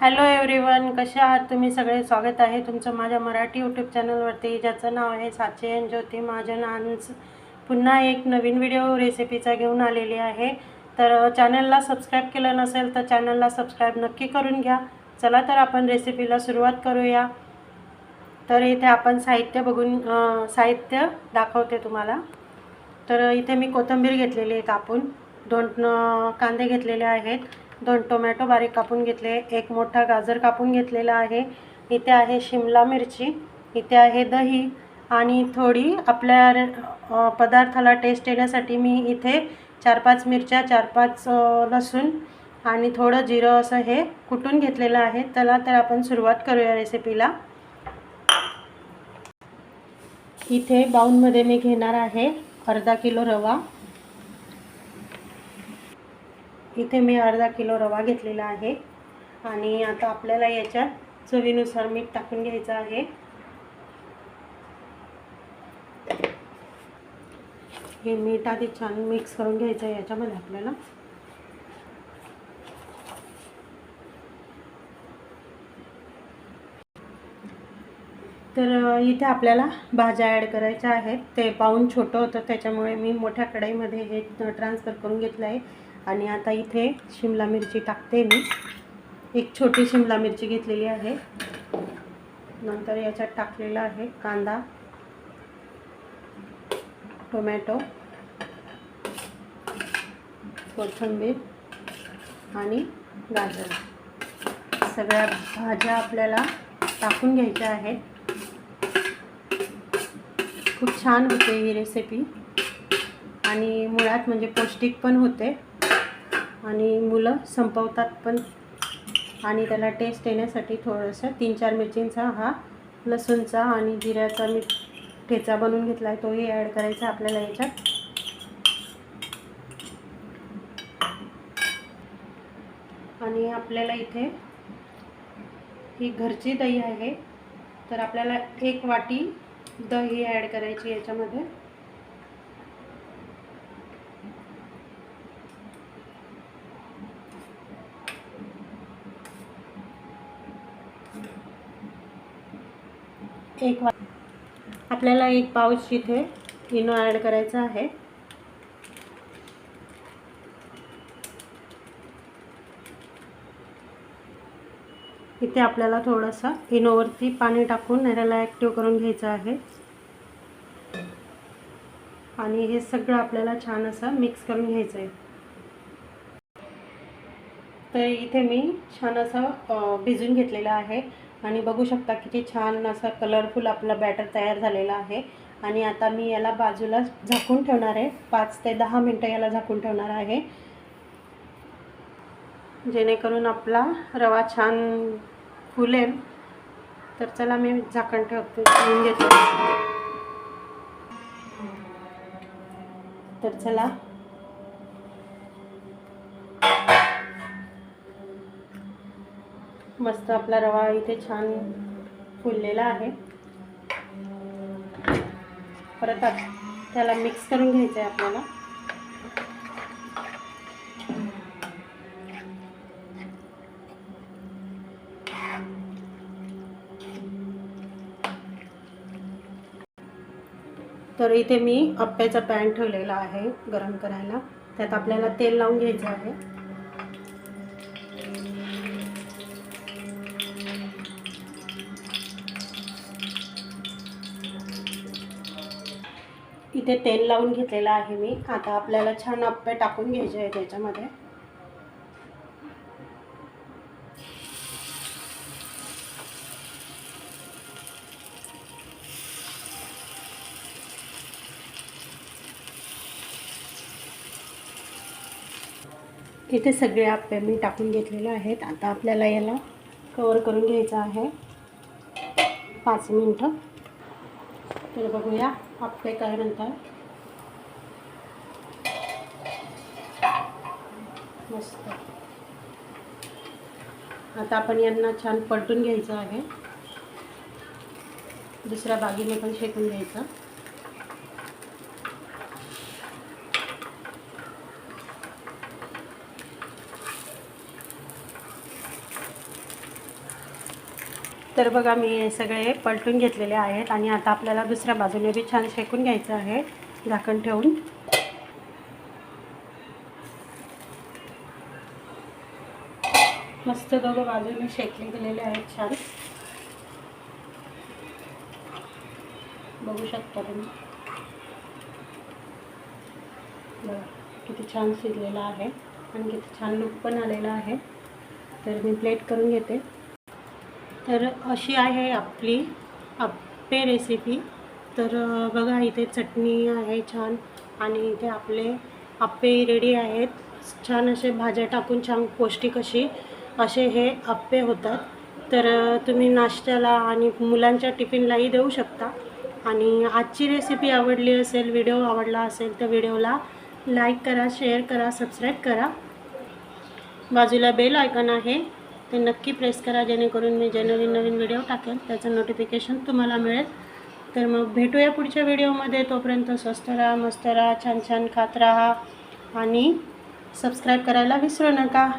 Hello everyone कसे आहात तुम्ही? सगळे स्वागत आहे तुमचं माझ्या मराठी यूट्यूब चॅनलवरती ज्याचं नाव आहे साचे ज्योती. महाजन आज पुन्हा एक नवीन व्हिडिओ रेसिपीचा घेऊन आलेली आहे. तर चॅनलला सबस्क्राईब केलं नसेल तर चॅनलला सबस्क्राईब नक्की करून घ्या. चला तर आपण रेसिपीला सुरुवात करूया. तर इथे आपण साहित्य बघून साहित्य दाखवते तुम्हाला. तर इथे मी कोथिंबीर घेतलेली आहे कापून. दोन कांदे घेतलेले आहेत. दोन टोमॅटो बारीक कापून घेतले एक मोठा गाजर कापून घेतलेला आहे. इथे आहे शिमला मिरची इथे आहे दही आणि थोडी आपल्या पदार्थाला टेस्ट येण्यासाठी मी इथे चार पाच मिरच्या चार पाच लसूण आणि थोडं जिरं असं हे कुटून घेतलेलं आहे. चला तर आपण सुरुवात करूया रेसिपीला इथे बाऊलमध्ये मी घेणार आहे अर्धा किलो रवा. इथे मी अर्धा किलो रवा घेतलेला आहे. आणि आता आपल्याला याच्यात चवीनुसार मीठ टाकून घ्यायचं आहे. हे मीठ आधी छान मिक्स करून घ्यायचं आहे याच्यामध्ये आपल्याला. तर इथे आपल्याला भाज्या ॲड करायच्या आहेत. ते पाऊन छोटं होतं त्याच्यामुळे मी मोठ्या कढईमध्ये हे ट्रान्सफर करून घेतलं आहे. आणि आता इथे शिमला मिरची टाकते मी. एक छोटी शिमला मिरची घेतलेली आहे. नंतर याच्यात टाकलेला आहे कांदा टोमॅटो कोथिंबीर आणि गाजर. सगळ्या भाज्या आपल्याला टाकून घ्यायच्या आहेत. खूप छान होते ही रेसिपी आणि मुळात म्हणजे पौष्टिक पण होते. आणि मुलं संपवतात पण. आणि त्याला टेस्ट येण्यासाठी थोडंसं तीन चार मिरचींचा हा लसूणचा आणि जिऱ्याचा मी ठेचा बनवून घेतला आहे तोही ॲड करायचा आपल्याला याच्यात. आणि आपल्याला इथे ही घरची दही आहे. तर आपल्याला एक वाटी दही ॲड करायची याच्यामध्ये. एक वा आपल्याला एक पाऊच इथे इनो ॲड करायचा आहे. इथे आपल्याला थोडंसं इनोवरती पाणी टाकून याला ॲक्टिव्ह करून घ्यायचं आहे. आणि हे सगळं आपल्याला छान असं मिक्स करून घ्यायचं आहे तर इथे मी छान असं भिजून घेतलेलं आहे. आणि बघू शकता किती छान असा कलरफुल आपला बॅटर तयार झालेला आहे. आणि आता मी याला बाजूला झाकून ठेवणार आहे. पाच ते दहा मिनटं याला झाकून ठेवणार आहे. जेणेकरून आपला रवा छान फुलेल. तर चला मी झाकण ठेवते. घेते. तर चला मस्त आपला रवा इथे छान फुललेला आहे. परत त्याला मिक्स करून घ्यायचं आहे आपल्याला. तर इथे मी अप्प्याचा पॅन ठेवलेला आहे गरम करायला. त्यात आपल्याला तेल लावून घ्यायचं आहे. इथे तेल लावून घेतलेलं आहे मी. आता आपल्याला छान अप्पे टाकून घ्यायचे आहे त्याच्यामध्ये. इथे सगळे आप्पे मी टाकून घेतलेले आहेत. आता आपल्याला याला कवर करून घ्यायचं आहे. पाच मिनटं. तर बघूया. आपले काय म्हणतात. मस्त. आता आपण यांना छान पलटून घ्यायचं आहे. दुसऱ्या बागेने पण शेकून घ्यायचं. तर बघा मी हे सगळे पलटून घेतलेले आहेत आणि आता आपल्याला दुसऱ्या बाजूने बी छान शेकून घ्यायचं आहे झाकण ठेवून. मस्त दोघं बाजूने शेकले गेलेले आहेत छान. बघू शकता तुम्ही. किती छान शिजलेला आहे आणि किती छान लुक पण आलेला आहे. तर मी प्लेट करून घेते. तर अशी आहे आपली आप्पे रेसिपी तर बघा इथे चटणी आहे छान आणि इथे आपले आप्पे रेडी आहेत. छान असे भाज्या टाकून छान पौष्टिक अशी असे हे आप्पे होतात. तर तुम्ही नाश्त्याला आणि मुलांच्या टिफिनलाही देऊ शकता. आणि आजची रेसिपी आवडली असेल व्हिडिओ आवडला असेल तर व्हिडिओला लाईक करा शेअर करा सबस्क्राईब करा. बाजूला बेल आयकॉन आहे. ते नक्की प्रेस करा जेणेकरून मी जे नवीन नवीन व्हिडिओ टाकेल त्याचं नोटिफिकेशन तुम्हाला मिळेल. तर मग भेटूया पुढच्या व्हिडिओमध्ये तोपर्यंत स्वस्त राहा मस्त राहा छान छान खात राहा आणि सबस्क्राईब करायला विसरू नका.